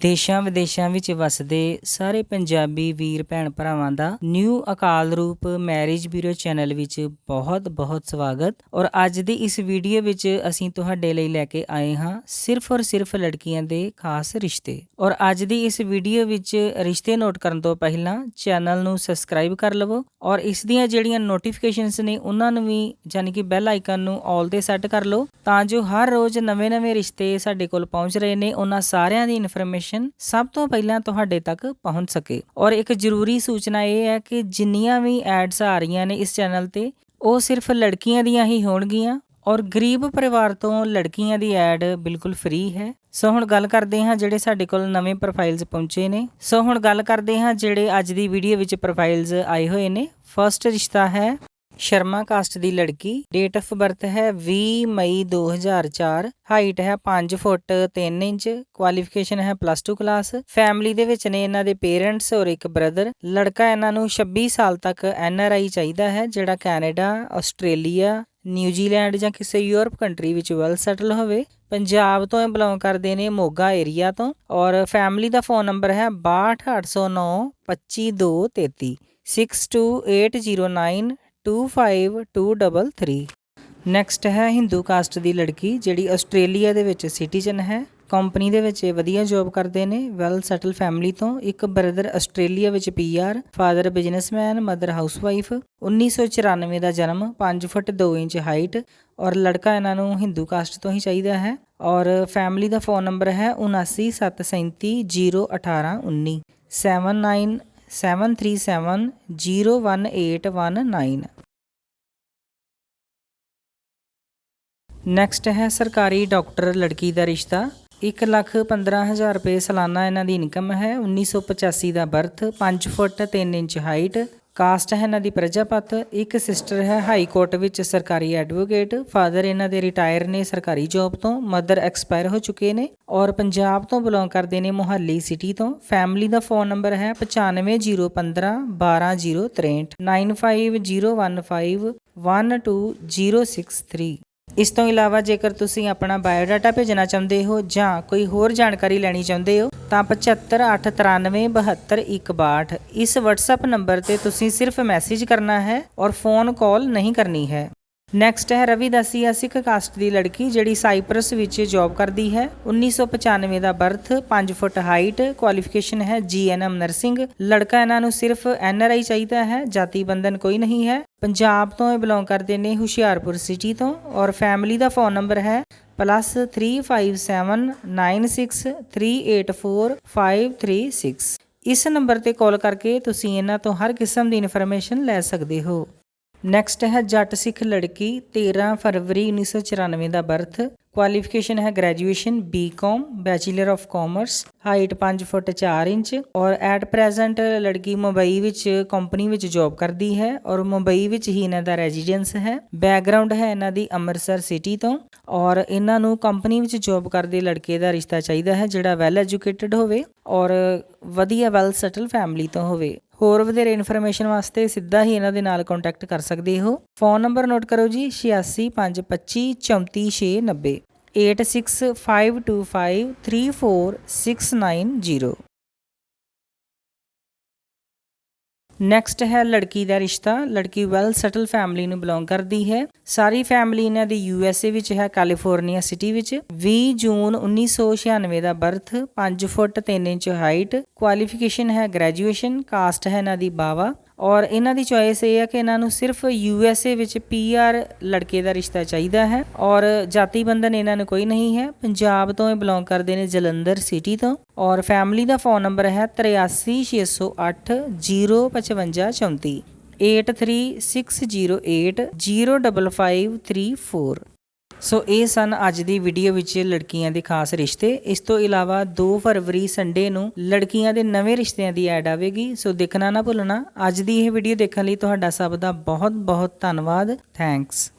ਦੇਸ਼ਾਂ ਵਿਦੇਸ਼ਾਂ ਵਿੱਚ ਵਸਦੇ ਸਾਰੇ ਪੰਜਾਬੀ ਵੀਰ ਭੈਣ ਭਰਾਵਾਂ ਦਾ ਨਿਊ ਅਕਾਲ ਰੂਪ ਮੈਰਿਜ ਬਿਊਰੋ ਚੈਨਲ ਵਿੱਚ ਬਹੁਤ-ਬਹੁਤ ਸਵਾਗਤ। ਔਰ ਅੱਜ ਦੀ ਇਸ ਵੀਡੀਓ ਵਿੱਚ ਅਸੀਂ ਤੁਹਾਡੇ ਲਈ ਲੈ ਕੇ ਆਏ ਹਾਂ ਸਿਰਫ ਔਰ ਸਿਰਫ ਲੜਕੀਆਂ ਦੇ ਖਾਸ ਰਿਸ਼ਤੇ। ਔਰ ਅੱਜ ਦੀ ਇਸ ਵੀਡੀਓ ਵਿੱਚ ਰਿਸ਼ਤੇ ਨੋਟ ਕਰਨ ਤੋਂ ਪਹਿਲਾਂ ਚੈਨਲ ਨੂੰ ਸਬਸਕ੍ਰਾਈਬ ਕਰ ਲਵੋ ਔਰ ਇਸ ਦੀਆਂ ਜਿਹੜੀਆਂ ਨੋਟੀਫਿਕੇਸ਼ਨਸ ਨੇ ਉਹਨਾਂ ਨੂੰ ਵੀ ਯਾਨੀ ਕਿ ਬੈਲ ਆਈਕਨ ਨੂੰ ਆਲ ਤੇ ਸੈੱਟ ਕਰ ਲਓ ਤਾਂ ਜੋ ਹਰ ਰੋਜ਼ ਨਵੇਂ-ਨਵੇਂ ਰਿਸ਼ਤੇ ਸਾਡੇ ਕੋਲ ਪਹੁੰਚ ਰਹੇ ਨੇ, ਉਹਨਾਂ ਸਾਰਿਆਂ ਦੀ ਇਨਫੋਰਮੇਸ਼ਨ ਸਭ ਤੋਂ ਪਹਿਲਾਂ ਤੁਹਾਡੇ ਤੱਕ ਪਹੁੰਚ ਸਕੇ। ਔਰ ਇੱਕ ਜ਼ਰੂਰੀ ਸੂਚਨਾ ਇਹ ਹੈ ਕਿ ਜਿੰਨੀਆਂ ਵੀ ਐਡਸ ਆ ਰਹੀਆਂ ਨੇ ਇਸ ਚੈਨਲ ਤੇ, ਉਹ ਸਿਰਫ ਲੜਕੀਆਂ ਦੀਆਂ ਹੀ ਹੋਣਗੀਆਂ ਔਰ ਗਰੀਬ ਪਰਿਵਾਰ ਤੋਂ ਲੜਕੀਆਂ ਦੀ ਐਡ ਬਿਲਕੁਲ ਫ੍ਰੀ ਹੈ। ਸੋ ਹੁਣ ਗੱਲ ਕਰਦੇ ਹਾਂ ਜਿਹੜੇ ਸਾਡੇ ਕੋਲ ਨਵੇਂ ਪ੍ਰੋਫਾਈਲਸ ਪਹੁੰਚੇ ਨੇ। ਸੋ ਹੁਣ ਗੱਲ ਕਰਦੇ ਹਾਂ ਜਿਹੜੇ ਅੱਜ ਦੀ ਵੀਡੀਓ ਵਿੱਚ ਪ੍ਰੋਫਾਈਲਸ ਆਏ ਹੋਏ ਨੇ। ਫਰਸਟ ਰਿਸ਼ਤਾ ਹੈ ਸ਼ਰਮਾ ਕਾਸਟ ਦੀ ਲੜਕੀ ਡੇਟ ਆਫ ਬਰਥ ਹੈ 20 ਮਈ 2004 ਹਾਈਟ ਹੈ 5 ਫੁੱਟ 3 ਇੰਚ ਕੁਆਲੀਫਿਕੇਸ਼ਨ ਹੈ ਪਲੱਸ 2 ਕਲਾਸ ਫੈਮਿਲੀ ਦੇ ਵਿੱਚ ਨੇ ਇਹਨਾਂ ਦੇ ਪੇਰੈਂਟਸ ਔਰ ਇੱਕ ਬ੍ਰਦਰ ਲੜਕਾ ਇਹਨਾਂ ਨੂੰ 26 ਸਾਲ ਤੱਕ ਐਨ ਆਰ ਆਈ ਚਾਹੀਦਾ ਹੈ, ਜਿਹੜਾ ਕੈਨੇਡਾ, ਆਸਟ੍ਰੇਲੀਆ ਨਿਊਜ਼ੀਲੈਂਡ ਜਾਂ ਕਿਸੇ ਯੂਰਪ ਕੰਟਰੀ ਵਿੱਚ ਵੈਲ ਸੈਟਲ ਹੋਵੇ। ਪੰਜਾਬ ਤੋਂ ਇਹ ਬਿਲੋਂਗ ਕਰਦੇ ਨੇ ਮੋਗਾ ਏਰੀਆ ਤੋਂ ਔਰ ਫੈਮਿਲੀ ਦਾ ਫੋਨ ਨੰਬਰ ਹੈ 62809 25233 62809 25233 ਨੈਕਸਟ ਹੈ ਹਿੰਦੂ ਕਾਸਟ ਦੀ ਲੜਕੀ, ਜਿਹੜੀ ਆਸਟ੍ਰੇਲੀਆ ਦੇ ਵਿੱਚ ਸਿਟੀਜ਼ਨ ਹੈ। ਕੰਪਨੀ ਦੇ ਵਿੱਚ ਇਹ ਵਧੀਆ ਜੌਬ ਕਰਦੇ ਨੇ। ਵੈਲ ਸੈਟਲ ਫੈਮਿਲੀ ਤੋਂ ਇੱਕ ਬ੍ਰਦਰ ਆਸਟ੍ਰੇਲੀਆ ਵਿੱਚ PR father businessman mother housewife 1994 ਦਾ ਜਨਮ 5 ਫੁੱਟ 2 ਇੰਚ ਹਾਈਟ ਔਰ ਲੜਕਾ ਇਹਨਾਂ ਨੂੰ ਹਿੰਦੂ ਕਾਸਟ ਤੋਂ ਹੀ ਚਾਹੀਦਾ ਹੈ। ਔਰ ਫੈਮਿਲੀ ਦਾ ਫੋਨ ਨੰਬਰ ਹੈ 7973301819 79 73701819 ਨੈਕਸਟ ਹੈ ਸਰਕਾਰੀ ਡਾਕਟਰ ਲੜਕੀ ਦਾ ਰਿਸ਼ਤਾ 1 ਲੱਖ 15000 ਰੁਪਏ ਸਾਲਾਨਾ ਇਹਨਾਂ ਦੀ ਇਨਕਮ ਹੈ 1985 ਦਾ birth 5 foot 3 inch height caste ਹੈ ਇਹਨਾਂ ਦੀ ਪ੍ਰਜਾਪਤ। ਇੱਕ ਸਿਸਟਰ ਹੈ ਹਾਈ ਕੋਰਟ ਵਿੱਚ ਸਰਕਾਰੀ ਐਡਵੋਕੇਟ। ਫਾਦਰ ਇਹਨਾਂ ਦੇ ਰਿਟਾਇਰ ਨੇ ਸਰਕਾਰੀ ਜੌਬ ਤੋਂ, ਮਦਰ ਐਕਸਪਾਇਰ ਹੋ ਚੁੱਕੇ ਨੇ ਔਰ ਪੰਜਾਬ ਤੋਂ ਬਿਲੋਂਗ ਕਰਦੇ ਨੇ ਮੁਹੱਲੀ ਸਿਟੀ ਤੋਂ। ਫੈਮਿਲੀ ਦਾ ਫੋਨ ਨੰਬਰ ਹੈ 9501512063 9501512063 ਇਸ ਤੋਂ ਇਲਾਵਾ ਜੇਕਰ ਤੁਸੀਂ ਆਪਣਾ ਬਾਇਓਡਾਟਾ ਭੇਜਣਾ ਚਾਹੁੰਦੇ ਹੋ ਜਾਂ ਕੋਈ ਹੋਰ ਜਾਣਕਾਰੀ ਲੈਣੀ ਚਾਹੁੰਦੇ ਹੋ, ਤਾਂ 7589727162 ਇਸ WhatsApp ਨੰਬਰ ਤੇ ਤੁਸੀਂ ਸਿਰਫ ਮੈਸੇਜ ਕਰਨਾ ਹੈ ਔਰ ਫੋਨ ਕਾਲ ਨਹੀਂ ਕਰਨੀ ਹੈ। ਨੈਕਸਟ ਹੈ ਰਵੀ ਦਾਸੀਆ ਸਿੱਖ ਕਾਸਟ ਦੀ ਲੜਕੀ, ਜਿਹੜੀ ਸਾਈਪਰਸ ਵਿੱਚ ਜੌਬ ਕਰਦੀ ਹੈ। 1995 ਦਾ ਬਰਥ 5 ਫੁੱਟ ਹਾਈਟ ਕੁਆਲੀਫਿਕੇਸ਼ਨ ਹੈ ਜੀਐਨਐਮ ਨਰਸਿੰਗ ਲੜਕਾ ਇਹਨਾਂ ਨੂੰ ਸਿਰਫ ਐਨਆਰਆਈ ਚਾਹੀਦਾ ਹੈ, ਜਾਤੀ ਬੰਧਨ ਕੋਈ ਨਹੀਂ ਹੈ। ਪੰਜਾਬ ਤੋਂ ਇਹ ਬਿਲੋਂਗ ਕਰਦੇ ਨੇ ਹੁਸ਼ਿਆਰਪੁਰ ਸਿਟੀ ਤੋਂ ਔਰ ਫੈਮਿਲੀ ਦਾ ਫੋਨ ਨੰਬਰ ਹੈ ਪਲੱਸ 357963845536 ਇਸ ਨੰਬਰ ਤੇ ਕਾਲ ਕਰਕੇ ਤੁਸੀਂ ਇਹਨਾਂ ਤੋਂ ਹਰ ਕਿਸਮ ਦੀ ਇਨਫੋਰਮੇਸ਼ਨ ਲੈ ਸਕਦੇ ਹੋ। ਨੈਕਸਟ ਹੈ ਜੱਟ ਸਿੱਖ ਲੜਕੀ 13 ਫਰਵਰੀ 1994 ਦਾ ਬਰਥ ਕੁਆਲੀਫਿਕੇਸ਼ਨ ਹੈ graduation BCom bachelor of commerce height 5 foot 4 inch ਔਰ ਐਟ ਪ੍ਰੈਜ਼ੈਂਟ ਲੜਕੀ ਮੁੰਬਈ ਵਿੱਚ ਕੰਪਨੀ ਵਿੱਚ ਜੌਬ ਕਰਦੀ ਹੈ ਔਰ ਮੁੰਬਈ ਵਿੱਚ ਹੀ ਇਹਨਾਂ ਦਾ ਰੈਜ਼ੀਡੈਂਸ ਹੈ। ਬੈਕਗ੍ਰਾਉਂਡ ਹੈ ਇਹਨਾਂ ਦੀ ਅੰਮ੍ਰਿਤਸਰ ਸਿਟੀ ਤੋਂ ਔਰ ਇਹਨਾਂ ਨੂੰ ਕੰਪਨੀ ਵਿੱਚ ਜੌਬ ਕਰਦੇ ਲੜਕੇ ਦਾ ਰਿਸ਼ਤਾ ਚਾਹੀਦਾ ਹੈ ਜਿਹੜਾ ਵੈਲ ਐਜੂਕੇਟਿਡ ਹੋਵੇ ਔਰ ਵਧੀਆ ਵੈਲ ਸੈਟਲ ਫੈਮਿਲੀ ਤੋਂ ਹੋਵੇ। ਹੋਰ ਵਧੇਰੇ ਇਨਫੋਰਮੇਸ਼ਨ ਵਾਸਤੇ ਸਿੱਧਾ ਹੀ ਇਹਨਾਂ ਦੇ ਨਾਲ ਕੰਟੈਕਟ ਕਰ ਸਕਦੇ ਹੋ। ਫੋਨ ਨੰਬਰ ਨੋਟ ਕਰੋ ਜੀ 8652 34690 ਨੈਕਸਟ ਹੈ ਲੜਕੀ ਦਾ ਰਿਸ਼ਤਾ। ਲੜਕੀ ਵੈਲ ਸੈਟਲ ਫੈਮਿਲੀ ਨੂੰ ਬਿਲੋਂਗ ਕਰਦੀ ਹੈ। ਸਾਰੀ ਫੈਮਿਲੀ ਇਹਨਾਂ ਦੀ ਯੂ ਐਸ ਏ ਵਿੱਚ ਹੈ ਕੈਲੀਫੋਰਨੀਆ ਸਿਟੀ ਵਿੱਚ। 20 ਜੂਨ 1996 ਦਾ birth 5 foot 3 inch height qualification ਹੈ ਗ੍ਰੈਜੂਏਸ਼ਨ ਕਾਸਟ ਹੈ ਇਹਨਾਂ ਦੀ ਬਾਵਾ। ਔਰ ਇਹਨਾਂ ਦੀ ਚੋਇਸ ਇਹ ਹੈ ਕਿ ਇਹਨਾਂ ਨੂੰ ਸਿਰਫ ਯੂ ਐਸ ਏ ਵਿੱਚ ਪੀ ਆਰ ਲੜਕੇ ਦਾ ਰਿਸ਼ਤਾ ਚਾਹੀਦਾ ਹੈ ਔਰ ਜਾਤੀ ਬੰਧਨ ਇਹਨਾਂ ਨੂੰ ਕੋਈ ਨਹੀਂ ਹੈ। ਪੰਜਾਬ ਤੋਂ ਇਹ ਬਿਲੋਂਗ ਕਰਦੇ ਨੇ ਜਲੰਧਰ ਸਿਟੀ ਤੋਂ ਔਰ ਫੈਮਿਲੀ ਦਾ ਫੋਨ ਨੰਬਰ ਹੈ 83608 05534 83608 05534 ਸੋ ਇਹ ਸਨ ਅੱਜ ਦੀ ਵੀਡੀਓ ਵਿੱਚ ਲੜਕੀਆਂ ਦੇ ਖਾਸ ਰਿਸ਼ਤੇ। ਇਸ ਤੋਂ ਇਲਾਵਾ 2 ਫਰਵਰੀ ਸੰਡੇ ਨੂੰ ਲੜਕੀਆਂ ਦੇ ਨਵੇਂ ਰਿਸ਼ਤਿਆਂ ਦੀ ਐਡ ਆਵੇਗੀ। ਸੋ ਦੇਖਣਾ ਨਾ ਭੁੱਲਣਾ, ਅੱਜ ਦੀ ਇਹ ਵੀਡੀਓ ਦੇਖਣ ਲਈ ਤੁਹਾਡਾ ਸਭ ਦਾ ਬਹੁਤ ਬਹੁਤ ਧੰਨਵਾਦ। ਥੈਂਕਸ